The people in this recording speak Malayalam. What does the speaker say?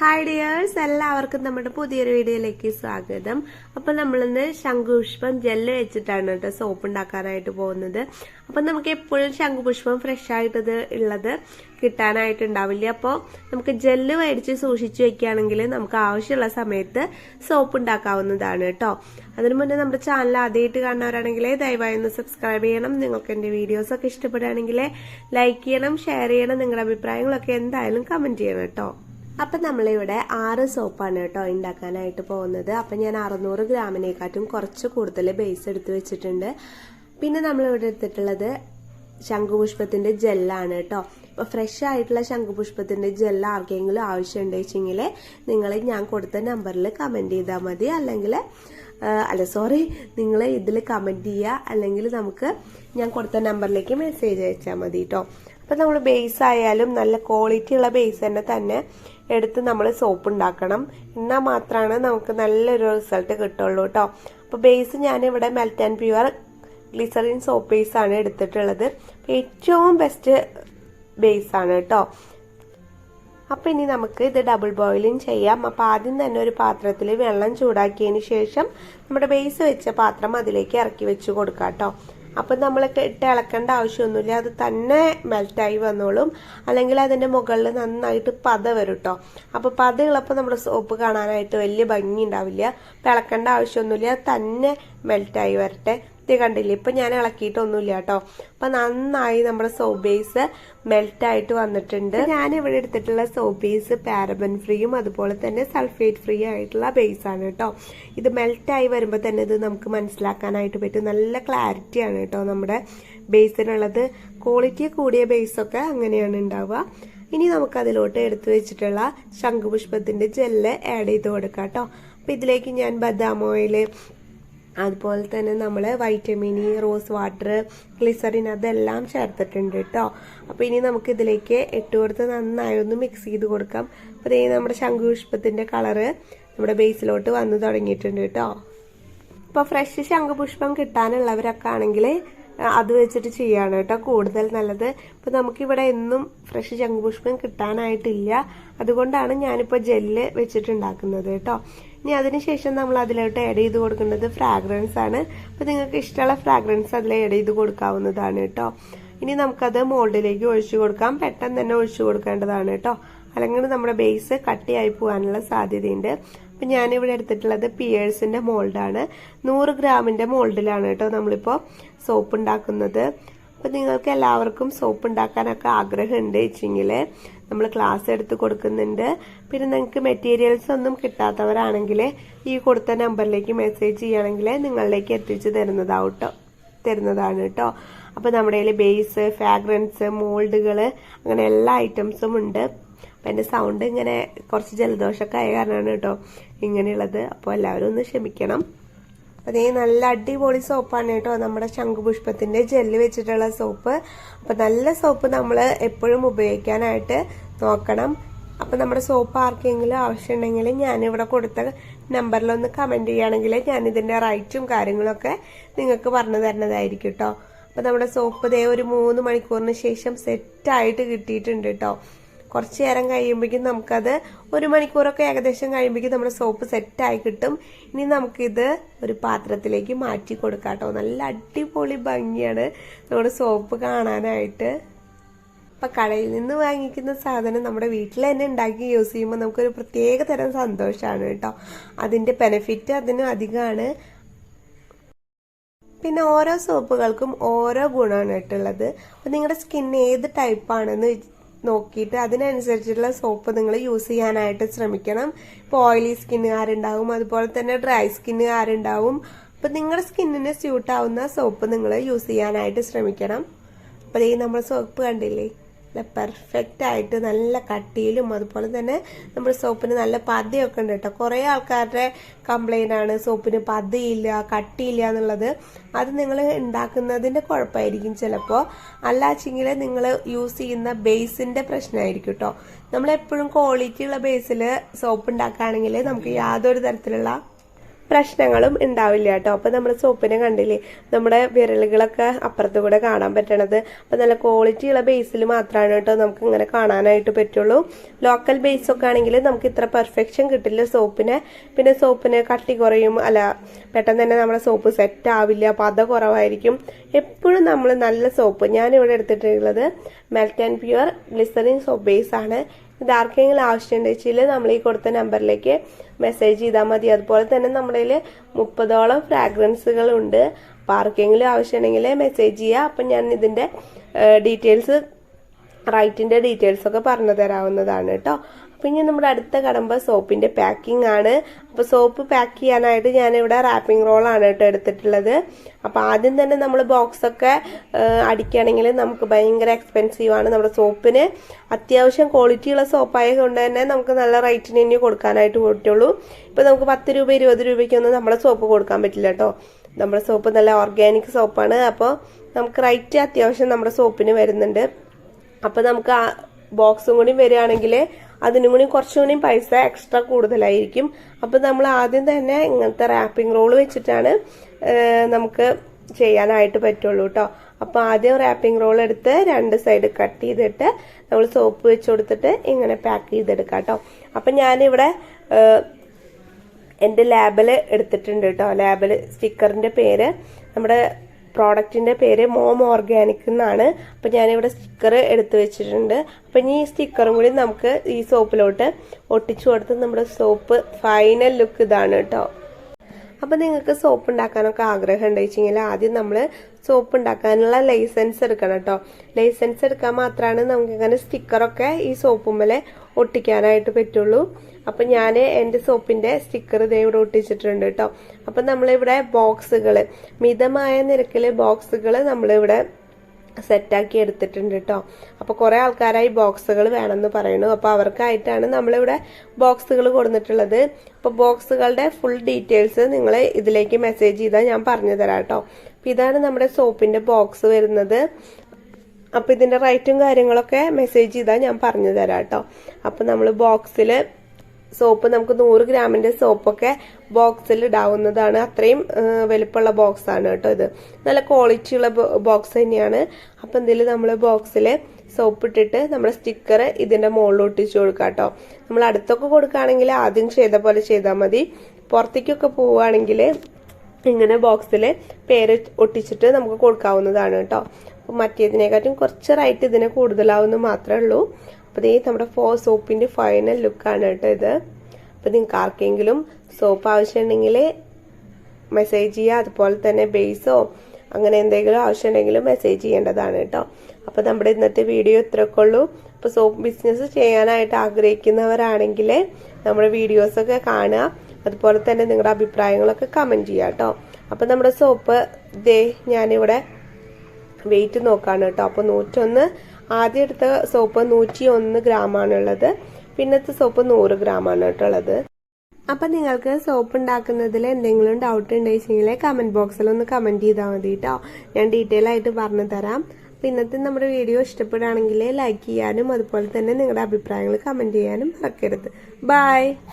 ഹായ് ഡിയേഴ്സ് എല്ലാവർക്കും നമ്മുടെ പുതിയൊരു വീഡിയോയിലേക്ക് സ്വാഗതം. അപ്പൊ നമ്മളിന്ന് ശംഖുപുഷ്പം ജെല്ല് വെച്ചിട്ടാണ് കേട്ടോ സോപ്പ് ഉണ്ടാക്കാനായിട്ട് പോകുന്നത്. അപ്പൊ നമുക്ക് എപ്പോഴും ശംഖുപുഷ്പം ഫ്രഷ് ആയിട്ടത് ഉള്ളത് കിട്ടാനായിട്ട് ഉണ്ടാവില്ല അപ്പോൾ നമുക്ക് ജെല്ല് മേടിച്ച് സൂക്ഷിച്ചു വെക്കുകയാണെങ്കിൽ നമുക്ക് ആവശ്യമുള്ള സമയത്ത് സോപ്പ് ഉണ്ടാക്കാവുന്നതാണ് കേട്ടോ. അതിനു മുന്നേ നമ്മുടെ ചാനൽ ആദ്യമായിട്ട് കാണുന്നവരാണെങ്കിൽ ദയവായി ഒന്ന് സബ്സ്ക്രൈബ് ചെയ്യണം. നിങ്ങൾക്ക് എന്റെ വീഡിയോസ് ഒക്കെ ഇഷ്ടപ്പെടുകയാണെങ്കിൽ ലൈക്ക് ചെയ്യണം ഷെയർ ചെയ്യണം. നിങ്ങളുടെ അഭിപ്രായങ്ങളൊക്കെ എന്തായാലും കമന്റ് ചെയ്യണം കേട്ടോ. അപ്പൊ നമ്മളിവിടെ ആറ് സോപ്പാണ് കേട്ടോ ഉണ്ടാക്കാനായിട്ട് പോകുന്നത്. അപ്പൊ ഞാൻ അറുന്നൂറ് ഗ്രാമിനെക്കാട്ടും കുറച്ച് കൂടുതൽ ബേസ് എടുത്ത് വെച്ചിട്ടുണ്ട്. പിന്നെ നമ്മളിവിടെ എടുത്തിട്ടുള്ളത് ശംഖുപുഷ്പത്തിന്റെ ജെല്ലാണ് കേട്ടോ. അപ്പൊ ഫ്രഷ് ആയിട്ടുള്ള ശംഖുപുഷ്പത്തിന്റെ ജെല്ല ആർക്കെങ്കിലും ആവശ്യമുണ്ട് വെച്ചെങ്കിൽ നിങ്ങൾ ഞാൻ കൊടുത്ത നമ്പറിൽ കമന്റ് ചെയ്താൽ മതി. അല്ലെങ്കിൽ അല്ല സോറി നിങ്ങൾ ഇതിൽ കമന്റ് ചെയ്യുക അല്ലെങ്കിൽ നമുക്ക് ഞാൻ കൊടുത്ത നമ്പറിലേക്ക് മെസ്സേജ് അയച്ചാൽ മതി കേട്ടോ. അപ്പൊ നമ്മൾ ബേസ് ആയാലും നല്ല ക്വാളിറ്റി ഉള്ള ബേസ് തന്നെ തന്നെ എടുത്ത് നമ്മൾ സോപ്പ് ഉണ്ടാക്കണം. എന്നാൽ മാത്രമാണ് നമുക്ക് നല്ലൊരു റിസൾട്ട് കിട്ടുള്ളൂ കേട്ടോ അപ്പോൾ ബേസ് ഞാനിവിടെ melt and pure glycerin soap base ആണ് എടുത്തിട്ടുള്ളത്. ഏറ്റവും ബെസ്റ്റ് ബേസ് ആണ് കേട്ടോ അപ്പം ഇനി നമുക്ക് ഇത് ഡബിൾ ബോയിലിംഗ് ചെയ്യാം. അപ്പം ആദ്യം തന്നെ ഒരു പാത്രത്തിൽ വെള്ളം ചൂടാക്കിയതിന് ശേഷം നമ്മുടെ ബേസ് വെച്ച പാത്രം അതിലേക്ക് ഇറക്കി വെച്ച് കൊടുക്കാം കേട്ടോ അപ്പം നമ്മൾ ഇട്ട് ഇളക്കേണ്ട ആവശ്യമൊന്നുമില്ല. അത് തന്നെ മെൽറ്റായി വന്നോളും. അല്ലെങ്കിൽ അതിന്റെ മുകളിൽ നന്നായിട്ട് പത വരും കേട്ടോ അപ്പോൾ പത ഉള്ളപ്പോൾ നമ്മുടെ സോപ്പ് കാണാനായിട്ട് വലിയ ഭംഗി ഉണ്ടാവില്ല. ഇളക്കേണ്ട ആവശ്യമൊന്നുമില്ല. തന്നെ മെൽറ്റായി വരട്ടെ. ഇത് കണ്ടില്ലേ? ഇപ്പൊ ഞാൻ ഇളക്കിയിട്ടൊന്നുമില്ല കേട്ടോ. അപ്പൊ നന്നായി നമ്മുടെ സോപ്പ് ബേസ് മെൽറ്റ് ആയിട്ട് വന്നിട്ടുണ്ട്. ഞാൻ ഇവിടെ എടുത്തിട്ടുള്ള സോപ്പ് ബേസ് പാരബൻ ഫ്രീയും അതുപോലെ തന്നെ സൾഫേറ്റ് ഫ്രീ ആയിട്ടുള്ള ബേസ് ആണ് കേട്ടോ. ഇത് മെൽറ്റ് ആയി വരുമ്പോൾ തന്നെ ഇത് നമുക്ക് മനസ്സിലാക്കാനായിട്ട് പറ്റും. നല്ല ക്ലാരിറ്റിയാണ് കേട്ടോ നമ്മുടെ ബേസിനുള്ളത് ക്വാളിറ്റി കൂടിയ ബേസൊക്കെ അങ്ങനെയാണ് ഉണ്ടാവുക. ഇനി നമുക്ക് അതിലോട്ട് എടുത്തു വെച്ചിട്ടുള്ള ശംഖുപുഷ്പത്തിന്റെ ജെല്ല് ആഡ് ചെയ്ത് കൊടുക്കാം കേട്ടോ. അപ്പൊ ഇതിലേക്ക് ഞാൻ ബദാം ഓയിൽ അതുപോലെ തന്നെ നമ്മൾ വൈറ്റമിൻ റോസ് വാട്ടർ ഗ്ലിസറിൻ അതെല്ലാം ചേർത്തിട്ടുണ്ട് കേട്ടോ അപ്പോൾ ഇനി നമുക്ക് ഇതിലേക്ക് ഇട്ട് കൊടുത്ത് നന്നായി ഒന്ന് മിക്സ് ചെയ്ത് കൊടുക്കാം. അപ്പോൾ ഇതേ നമ്മുടെ ശംഖുപുഷ്പത്തിന്റെ കളറ് നമ്മുടെ ബേസിലോട്ട് വന്ന് തുടങ്ങിയിട്ടുണ്ട് കേട്ടോ ഇപ്പോൾ ഫ്രഷ് ശംഖുപുഷ്പം കിട്ടാനുള്ളവരൊക്കെ ആണെങ്കിൽ അത് വെച്ചിട്ട് ചെയ്യാണ് കേട്ടോ കൂടുതൽ നല്ലത്. ഇപ്പം നമുക്കിവിടെ എന്നും ഫ്രഷ് ശംഖുപുഷ്പം കിട്ടാനായിട്ടില്ല. അതുകൊണ്ടാണ് ഞാനിപ്പോൾ ജെല്ല് വെച്ചിട്ടുണ്ടാക്കുന്നത് കേട്ടോ. ഇനി അതിനുശേഷം നമ്മൾ അതിലോട്ട് ആഡ് ചെയ്ത് കൊടുക്കുന്നത് ഫ്രാഗ്രൻസ് ആണ്. അപ്പൊ നിങ്ങൾക്ക് ഇഷ്ടമുള്ള ഫ്രാഗ്രൻസ് അതിൽ ആഡ് ചെയ്ത് കൊടുക്കാവുന്നതാണ് കേട്ടോ. ഇനി നമുക്കത് മോൾഡിലേക്ക് ഒഴിച്ചു കൊടുക്കാം. പെട്ടെന്ന് തന്നെ ഒഴിച്ചു കൊടുക്കേണ്ടതാണ് കേട്ടോ. അല്ലെങ്കിൽ നമ്മുടെ ബേസ് കട്ടിയായി പോകാനുള്ള സാധ്യതയുണ്ട്. അപ്പൊ ഞാനിവിടെ എടുത്തിട്ടുള്ളത് പിയേഴ്സിന്റെ മോൾഡാണ് നൂറ് ഗ്രാമിന്റെ മോൾഡിലാണ് കേട്ടോ നമ്മളിപ്പോ സോപ്പ് ഉണ്ടാക്കുന്നത്. അപ്പൊ നിങ്ങൾക്ക് എല്ലാവർക്കും സോപ്പ് ഉണ്ടാക്കാനൊക്കെ ആഗ്രഹമുണ്ട് വെച്ചെങ്കിൽ നമ്മൾ ക്ലാസ് എടുത്ത് കൊടുക്കുന്നുണ്ട്. പിന്നെ നിങ്ങൾക്ക് മെറ്റീരിയൽസ് ഒന്നും കിട്ടാത്തവരാണെങ്കിൽ ഈ കൊടുത്ത നമ്പറിലേക്ക് മെസ്സേജ് ചെയ്യുകയാണെങ്കിൽ നിങ്ങളിലേക്ക് എത്തിച്ചു തരുന്നതാവട്ടോ. തരുന്നതാണ് കേട്ടോ അപ്പോൾ നമ്മുടെ കയ്യിൽ ബേസ് ഫ്രാഗ്രൻസ് മോൾഡുകൾ അങ്ങനെ എല്ലാ ഐറ്റംസും ഉണ്ട്. അപ്പം എന്റെ സൗണ്ട് ഇങ്ങനെ കുറച്ച് ജലദോഷമൊക്കെ ആയ കാരണമാണ് കേട്ടോ ഇങ്ങനെയുള്ളത്. അപ്പോൾ എല്ലാവരും ഒന്ന് ക്ഷമിക്കണം. അതേ നല്ല അടിപൊളി സോപ്പാണ് കേട്ടോ നമ്മുടെ ശംഖുപുഷ്പത്തിന്റെ ജെല്ല് വെച്ചിട്ടുള്ള സോപ്പ്. അപ്പൊ നല്ല സോപ്പ് നമ്മൾ എപ്പോഴും ഉപയോഗിക്കാനായിട്ട് നോക്കണം. അപ്പൊ നമ്മുടെ സോപ്പ് ആർക്കെങ്കിലും ആവശ്യമുണ്ടെങ്കിൽ ഞാനിവിടെ കൊടുത്ത നമ്പറിലൊന്ന് കമന്റ് ചെയ്യുകയാണെങ്കിൽ ഞാൻ ഇതിന്റെ റൈറ്റും കാര്യങ്ങളൊക്കെ നിങ്ങൾക്ക് പറഞ്ഞു തരുന്നതായിരിക്കും കേട്ടോ. അപ്പൊ നമ്മുടെ സോപ്പ് ദേ ഒരു മൂന്ന് മണിക്കൂറിന് ശേഷം സെറ്റായിട്ട് കിട്ടിയിട്ടുണ്ട് കേട്ടോ. കുറച്ച് നേരം കഴിയുമ്പോഴേക്കും നമുക്കത് ഒരു മണിക്കൂറൊക്കെ ഏകദേശം കഴിയുമ്പോഴേക്കും നമ്മുടെ സോപ്പ് സെറ്റായി കിട്ടും. ഇനി നമുക്കിത് ഒരു പാത്രത്തിലേക്ക് മാറ്റി കൊടുക്കാം കേട്ടോ. നല്ല അടിപൊളി ഭംഗിയാണ് നമ്മുടെ സോപ്പ് കാണാനായിട്ട്. ഇപ്പം കടയിൽ നിന്ന് വാങ്ങിക്കുന്ന സാധനം നമ്മുടെ വീട്ടിൽ തന്നെ ഉണ്ടാക്കി യൂസ് ചെയ്യുമ്പോൾ നമുക്കൊരു പ്രത്യേക തരം സന്തോഷമാണ് കേട്ടോ. അതിന്റെ ബെനഫിറ്റ് അതിന് അധികമാണ്. പിന്നെ ഓരോ സോപ്പുകൾക്കും ഓരോ ഗുണമാണ് കേട്ടുള്ളത്. അപ്പം നിങ്ങളുടെ സ്കിൻ ഏത് ടൈപ്പാണെന്ന് നോക്കിയിട്ട് അതിനനുസരിച്ചുള്ള സോപ്പ് നിങ്ങൾ യൂസ് ചെയ്യാനായിട്ട് ശ്രമിക്കണം. ഇപ്പോൾ ഓയിലി സ്കിന്നുകാരുണ്ടാവും അതുപോലെ തന്നെ ഡ്രൈ സ്കിന്നുകാരുണ്ടാവും. അപ്പം നിങ്ങളുടെ സ്കിന്നിന് സ്യൂട്ടാവുന്ന സോപ്പ് നിങ്ങൾ യൂസ് ചെയ്യാനായിട്ട് ശ്രമിക്കണം. അപ്പോൾ ഈ നമ്മൾ സോപ്പ് കണ്ടില്ലേ? പെർഫെക്റ്റ് ആയിട്ട് നല്ല കട്ടിയിലും അതുപോലെ തന്നെ നമ്മുടെ സോപ്പിന് നല്ല പതയൊക്കെ ഉണ്ട് കേട്ടോ കുറേ ആൾക്കാരുടെ കംപ്ലൈന്റ് ആണ് സോപ്പിന് പതയില്ല കട്ടിയില്ല എന്നുള്ളത്. അത് നിങ്ങൾ ഉണ്ടാക്കുന്നതിന്റെ കുഴപ്പമായിരിക്കും ചിലപ്പോൾ അല്ലാച്ചെങ്കിൽ നിങ്ങൾ യൂസ് ചെയ്യുന്ന ബേസിന്റെ പ്രശ്നമായിരിക്കും കേട്ടോ നമ്മളെപ്പോഴും ക്വാളിറ്റി ഉള്ള ബേസിൽ സോപ്പ് ഉണ്ടാക്കുകയാണെങ്കിൽ നമുക്ക് യാതൊരു തരത്തിലുള്ള പ്രശ്നങ്ങളും ഉണ്ടാവില്ല കേട്ടോ. അപ്പൊ നമ്മുടെ സോപ്പിനെ കണ്ടില്ലേ? നമ്മുടെ വിരലുകളൊക്കെ അപ്പുറത്ത് കൂടെ കാണാൻ പറ്റണത്. അപ്പൊ നല്ല ക്വാളിറ്റിയുള്ള ബേസിൽ മാത്രമാണ് കേട്ടോ നമുക്ക് ഇങ്ങനെ കാണാനായിട്ട് പറ്റുള്ളൂ. ലോക്കൽ ബേസ് ഒക്കെ ആണെങ്കിൽ നമുക്ക് ഇത്ര പെർഫെക്ഷൻ കിട്ടില്ല സോപ്പിന് പിന്നെ സോപ്പിന് കട്ടി കുറയും. അല്ല പെട്ടെന്ന് തന്നെ നമ്മുടെ സോപ്പ് സെറ്റ് ആവില്ല. പത കുറവായിരിക്കും. എപ്പോഴും നമ്മൾ നല്ല സോപ്പ് ഞാനിവിടെ എടുത്തിട്ടുള്ളത് melt and pure glycerin soap base ആണ്. ഇത് ആർക്കെങ്കിലും ആവശ്യം വെച്ചാൽ നമ്മൾ ഈ കൊടുത്ത നമ്പറിലേക്ക് മെസ്സേജ് ചെയ്താൽ മതി. അതുപോലെ തന്നെ നമ്മുടെ കയ്യിൽ മുപ്പതോളം ഫ്രാഗ്രൻസുകൾ ഉണ്ട് അപ്പോൾ ആർക്കെങ്കിലും ആവശ്യമുണ്ടെങ്കിൽ മെസ്സേജ് ചെയ്യുക അപ്പം ഞാൻ ഇതിന്റെ ഡീറ്റെയിൽസ് റൈറ്റിന്റെ ഡീറ്റെയിൽസ് ഒക്കെ പറഞ്ഞു തരാവുന്നതാണ് കേട്ടോ. ഇനി നമ്മുടെ അടുത്ത കടമ്പ സോപ്പിന്റെ പാക്കിംഗ് ആണ്. അപ്പോൾ സോപ്പ് പാക്ക് ചെയ്യാനായിട്ട് ഞാനിവിടെ റാപ്പിംഗ് റോളാണ് കേട്ടോ എടുത്തിട്ടുള്ളത്. അപ്പോൾ ആദ്യം തന്നെ നമ്മൾ ബോക്സ് ഒക്കെ അടിക്കുകയാണെങ്കിൽ നമുക്ക് ഭയങ്കര എക്സ്പെൻസീവ് ആണ് നമ്മുടെ സോപ്പിന്. അത്യാവശ്യം ക്വാളിറ്റിയുള്ള സോപ്പായത് കൊണ്ട് തന്നെ നമുക്ക് നല്ല റേറ്റിന് തന്നെ കൊടുക്കാനായിട്ട് പറ്റുള്ളൂ. ഇപ്പോൾ നമുക്ക് പത്ത് രൂപ ഇരുപത് രൂപയ്ക്കൊന്നും നമ്മുടെ സോപ്പ് കൊടുക്കാൻ പറ്റില്ല കേട്ടോ. നമ്മുടെ സോപ്പ് നല്ല ഓർഗാനിക് സോപ്പാണ് അപ്പോൾ നമുക്ക് റേറ്റ് അത്യാവശ്യം നമ്മുടെ സോപ്പിന് വരുന്നുണ്ട്. അപ്പോൾ നമുക്ക് ബോക്സും കൂടി വരികയാണെങ്കിൽ അതിനും കൂടി കുറച്ചും കൂടി പൈസ എക്സ്ട്രാ കൂടുതലായിരിക്കും. അപ്പോൾ നമ്മൾ ആദ്യം തന്നെ ഇങ്ങനത്തെ റാപ്പിംഗ് റോൾ വെച്ചിട്ടാണ് നമുക്ക് ചെയ്യാനായിട്ട് പറ്റുള്ളൂ കേട്ടോ അപ്പോൾ ആദ്യം റാപ്പിംഗ് റോൾ എടുത്ത് രണ്ട് സൈഡ് കട്ട് ചെയ്തിട്ട് നമ്മൾ സോപ്പ് വെച്ച് കൊടുത്തിട്ട് ഇങ്ങനെ പാക്ക് ചെയ്തെടുക്കാം കേട്ടോ അപ്പം ഞാനിവിടെ എന്റെ ലാബിൽ എടുത്തിട്ടുണ്ട് കേട്ടോ ലാബിൽ സ്റ്റിക്കറിന്റെ പേര്. നമ്മുടെ പ്രോഡക്റ്റിന്റെ പേര് മോം ഓർഗാനിക് എന്നാണ്. അപ്പം ഞാനിവിടെ സ്റ്റിക്കർ എടുത്തു വെച്ചിട്ടുണ്ട്. അപ്പം ഇനി ഈ സ്റ്റിക്കറും കൂടി നമുക്ക് ഈ സോപ്പിലോട്ട് ഒട്ടിച്ചു കൊടുത്ത് നമ്മുടെ സോപ്പ് ഫൈനൽ ലുക്ക് ഇതാണ് കേട്ടോ. അപ്പം നിങ്ങൾക്ക് സോപ്പ് ഉണ്ടാക്കാനൊക്കെ ആഗ്രഹം ഉണ്ടെങ്കിൽ ആദ്യം നമ്മൾ സോപ്പ് ഉണ്ടാക്കാനുള്ള ലൈസൻസ് എടുക്കണം കേട്ടോ. ലൈസൻസ് എടുക്കാൻ മാത്രമാണ് നമുക്ക് ഇങ്ങനെ സ്റ്റിക്കറൊക്കെ ഈ സോപ്പുമ്മലെ ഒട്ടിക്കാനായിട്ട് പറ്റുള്ളൂ. അപ്പം ഞാൻ എന്റെ സോപ്പിന്റെ സ്റ്റിക്കർ ഇതേ ഇവിടെ ഒട്ടിച്ചിട്ടുണ്ട് കേട്ടോ. അപ്പം നമ്മളിവിടെ ബോക്സുകൾ മിതമായ നിരക്കിൽ ബോക്സുകൾ നമ്മളിവിടെ സെറ്റാക്കി എടുത്തിട്ടുണ്ട് കേട്ടോ അപ്പോൾ കുറേ ആൾക്കാരായി ബോക്സുകൾ വേണമെന്ന് പറയുന്നു. അപ്പോൾ അവർക്കായിട്ടാണ് നമ്മളിവിടെ ബോക്സുകൾ കൊടുത്തിട്ടുള്ളത്. അപ്പോൾ ബോക്സുകളുടെ ഫുൾ ഡീറ്റെയിൽസ് നിങ്ങൾ ഇതിലേക്ക് മെസ്സേജ് ചെയ്താൽ ഞാൻ പറഞ്ഞു തരാം കേട്ടോ അപ്പോൾ ഇതാണ് നമ്മുടെ സോപ്പിന്റെ ബോക്സ് വരുന്നത്. അപ്പോൾ ഇതിന്റെ റേറ്റും കാര്യങ്ങളൊക്കെ മെസ്സേജ് ചെയ്താൽ ഞാൻ പറഞ്ഞു തരാം കേട്ടോ അപ്പോൾ നമ്മൾ ബോക്സിൽ സോപ്പ് നമുക്ക് നൂറ് ഗ്രാമിന്റെ സോപ്പൊക്കെ ബോക്സിൽ ഇടാവുന്നതാണ്. അത്രയും വലുപ്പമുള്ള ബോക്സ് ആണ് കേട്ടോ ഇത്. നല്ല ക്വാളിറ്റി ഉള്ള ബോക്സ് തന്നെയാണ്. അപ്പം എന്തെങ്കിലും നമ്മൾ ബോക്സിൽ സോപ്പ് ഇട്ടിട്ട് നമ്മുടെ സ്റ്റിക്കർ ഇതിന്റെ മുകളിൽ ഒട്ടിച്ചു കൊടുക്കാം കേട്ടോ. നമ്മൾ അടുത്തൊക്കെ കൊടുക്കുകയാണെങ്കിൽ ആദ്യം ചെയ്ത പോലെ ചെയ്താൽ മതി. പുറത്തേക്കൊക്കെ പോവുകയാണെങ്കിൽ ഇങ്ങനെ ബോക്സിൽ പേര് ഒട്ടിച്ചിട്ട് നമുക്ക് കൊടുക്കാവുന്നതാണ് കേട്ടോ. മറ്റേതിനെക്കാട്ടും കുറച്ച് റൈറ്റ് ഇതിന് കൂടുതലാവുന്ന മാത്രമേ ഉള്ളൂ. അപ്പോൾ ഇതേ നമ്മുടെ ഫോ സോപ്പിന്റെ ഫൈനൽ ലുക്കാണ് കേട്ടോ ഇത്. അപ്പോൾ നിങ്ങൾക്ക് ആർക്കെങ്കിലും സോപ്പ് ആവശ്യമുണ്ടെങ്കിൽ മെസ്സേജ് ചെയ്യുക അതുപോലെ തന്നെ ബേസോ അങ്ങനെ എന്തെങ്കിലും ആവശ്യമുണ്ടെങ്കിലും മെസ്സേജ് ചെയ്യേണ്ടതാണ് കേട്ടോ. അപ്പോൾ നമ്മുടെ ഇന്നത്തെ വീഡിയോ ഇത്രയൊക്കെ ഉള്ളൂ അപ്പോൾ സോപ്പ് ബിസിനസ് ചെയ്യാനായിട്ട് ആഗ്രഹിക്കുന്നവരാണെങ്കിൽ നമ്മുടെ വീഡിയോസൊക്കെ കാണുക. അതുപോലെ തന്നെ നിങ്ങളുടെ അഭിപ്രായങ്ങളൊക്കെ കമന്റ് ചെയ്യുക കേട്ടോ. അപ്പോൾ നമ്മുടെ സോപ്പ് ദേ ഞാനിവിടെ വെയിറ്റ് നോക്കാണ് കേട്ടോ. അപ്പോൾ നൂറ്റൊന്ന് ആദ്യം എടുത്ത സോപ്പ് നൂറ്റി ഒന്ന് ഗ്രാമാണുള്ളത്. പിന്നത്തെ സോപ്പ് നൂറ് ഗ്രാമാണ് കേട്ടുള്ളത് അപ്പൊ നിങ്ങൾക്ക് സോപ്പ് ഉണ്ടാക്കുന്നതിൽ എന്തെങ്കിലും ഡൗട്ട് ഉണ്ടെങ്കിൽ കമന്റ് ബോക്സിൽ ഒന്ന് കമന്റ് ചെയ്താൽ മതി കേട്ടോ ഞാൻ ഡീറ്റെയിൽ ആയിട്ട് പറഞ്ഞു തരാം. അപ്പൊ ഇന്നത്തെ നമ്മുടെ വീഡിയോ ഇഷ്ടപ്പെടുകയാണെങ്കിൽ ലൈക്ക് ചെയ്യാനും അതുപോലെ തന്നെ നിങ്ങളുടെ അഭിപ്രായങ്ങൾ കമന്റ് ചെയ്യാനും മറക്കരുത്. ബൈ